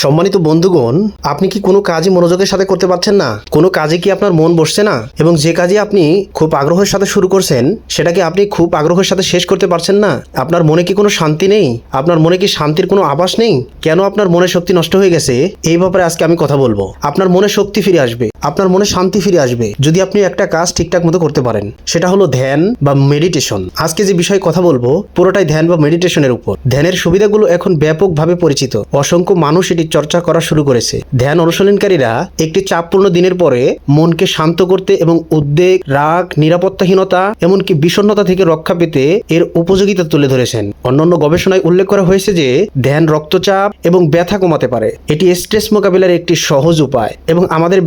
সম্মানিত বন্ধুগণ, আপনি কি কোনো কাজই মনোযোগের সাথে করতে পারছেন না? কোনো কাজে কি আপনার মন বসছে না? এবং যে কাজে আপনি খুব আগ্রহের সাথে শুরু করছেন, সেটাকে আপনি খুব আগ্রহের সাথে শেষ করতে পারছেন না? আপনার মনে কি কোনো শান্তি নেই? আপনার মনে কি শান্তির কোনো আভাস নেই? কেন আপনার মনে শক্তি নষ্ট হয়ে গেছে? এই ব্যাপারে আজকে আমি কথা বলব। আপনার মনে শক্তি ফিরে আসবে। আপনার মনে শান্তি ফিরে আসবে যদি আপনি একটা কাজ ঠিকঠাক মতো করতে পারেন। সেটা হলো ধ্যান বা মেডিটেশন আজকে যে বিষয়ে কথা বলব, পুরোটাই ধ্যান বা মেডিটেশনের উপর। ধ্যানের সুবিধাগুলো এখন ব্যাপকভাবে পরিচিত। অসংখ্য মানুষ এটি চর্চা করা শুরু করেছে। ধ্যান অনুশীলনকারীরা একটি চাপপূর্ণ দিনের পরে মনকে শান্ত করতে এবং উদ্বেগ, রাগ, নিরাপত্তাহীনতা, এমনকি বিষণ্ণতা থেকে রক্ষা পেতে এর উপযোগিতা তুলে ধরেছেন। অন্যান্য গবেষণায় উল্লেখ করা হয়েছে যে, ধ্যান রক্তচাপ এবং ব্যথা কমাতে পারে। এটি স্ট্রেস মোকাবিলার একটি সহজ উপায় এবং আমাদের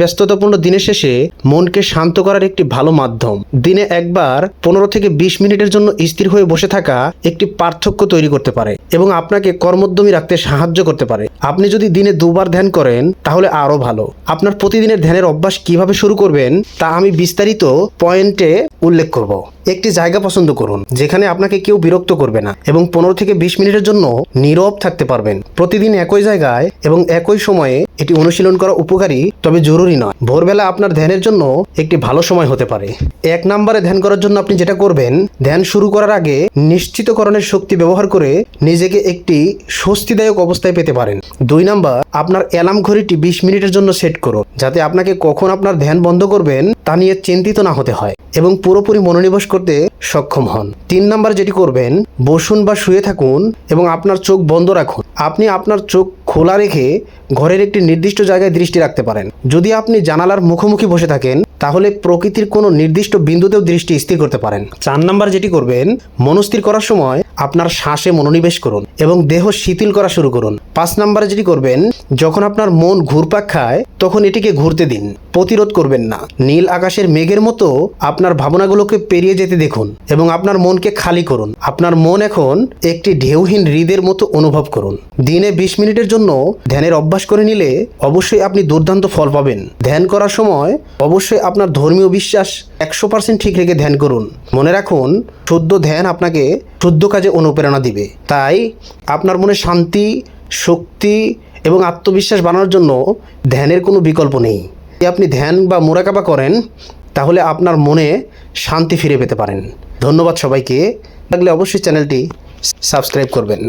ব্যস্ততাপূর্ণ দিনের শেষে মনকে শান্ত করার একটি ভালো মাধ্যম। দিনে একবার পনেরো থেকে বিশ মিনিটের জন্য স্থির হয়ে বসে থাকা একটি পার্থক্য তৈরি করতে পারে এবং আপনাকে কর্মোদ্যমী রাখতে সাহায্য করতে পারে। আপনি যদি দিনে দুবার ধ্যান করেন, তাহলে আরও ভালো। আপনার প্রতিদিনের ধ্যানের অভ্যাস কীভাবে শুরু করবেন, তা আমি বিস্তারিত পয়েন্টে উল্লেখ করব। একটি জায়গা পছন্দ করুন, যেখানে আপনাকে কেউ বিরক্ত করবে না এবং পনেরো থেকে বিশ মিনিটের জন্য নীরব থাকতে পারবেন। প্রতিদিন একই জায়গায় এবং একই সময়ে এটি অনুশীলন করা উপকারী, তবে জরুরি নয়। ভোরবেলা আপনার ধ্যানের জন্য একটি ভালো সময় হতে পারে। এক নম্বরে ধ্যান করার জন্য আপনি যেটা করবেন, ধ্যান শুরু করার আগে নিশ্চিতকরণের শক্তি ব্যবহার করে নিজেকে একটি স্বস্তিদায়ক অবস্থায় পেতে পারেন। দুই নাম্বার, আপনার অ্যালার্ম ঘড়িটি বিশ মিনিটের জন্য সেট করুন, যাতে আপনাকে কখন আপনার ধ্যান বন্ধ করবেন তা নিয়ে চিন্তিত না হতে হয় এবং পুরোপুরি মনোনিবেশ করতে সক্ষম হন। তিন নাম্বার যেটি করবেন, বসুন বা শুয়ে থাকুন এবং আপনার চোখ বন্ধ রাখুন। আপনি আপনার চোখ খোলা রেখে ঘরের একটি নির্দিষ্ট জায়গায় দৃষ্টি রাখতে পারেন। যদি আপনি জানালার মুখোমুখি বসে থাকেন, তাহলে প্রকৃতির কোনো নির্দিষ্ট বিন্দুতেও দৃষ্টি স্থির করতে পারেন। চার নাম্বার যেটি করবেন, মনস্থির করার সময় আপনার শ্বাসে মনোনিবেশ করুন এবং দেহ শিথিল করা শুরু করুন। পাঁচ নাম্বারে যেটি করবেন, যখন আপনার মন ঘুরপাক খায়, তখন এটিকে ঘুরতে দিন। প্রতিরোধ করবেন না। নীল আকাশের মেঘের মতো আপনার ভাবনাগুলোকে পেরিয়ে যেতে দেখুন এবং আপনার মনকে খালি করুন। আপনার মন এখন একটি ঢেউহীন হৃদের মতো অনুভব করুন। দিনে বিশ মিনিটের জন্য ধ্যানের অভ্যাস করে নিলে অবশ্যই আপনি দুর্দান্ত ফল পাবেন। ধ্যান করার সময় অবশ্যই আপনার ধর্মীয় বিশ্বাস একশো পার্সেন্ট ঠিক রেখে ধ্যান করুন। মনে রাখুন, শুদ্ধ ধ্যান আপনাকে শুদ্ধ কাজে অনুপ্রেরণা দিবে। তাই আপনার মনে শান্তি, শক্তি এবং আত্মবিশ্বাস বানানোর জন্য ধ্যানের কোনো বিকল্প নেই। যদি আপনি ধ্যান বা মোরাকাবা করেন, তাহলে আপনার মনে শান্তি ফিরে পেতে পারেন। ধন্যবাদ সবাইকে। লাগলে অবশ্যই চ্যানেলটি সাবস্ক্রাইব করবেন।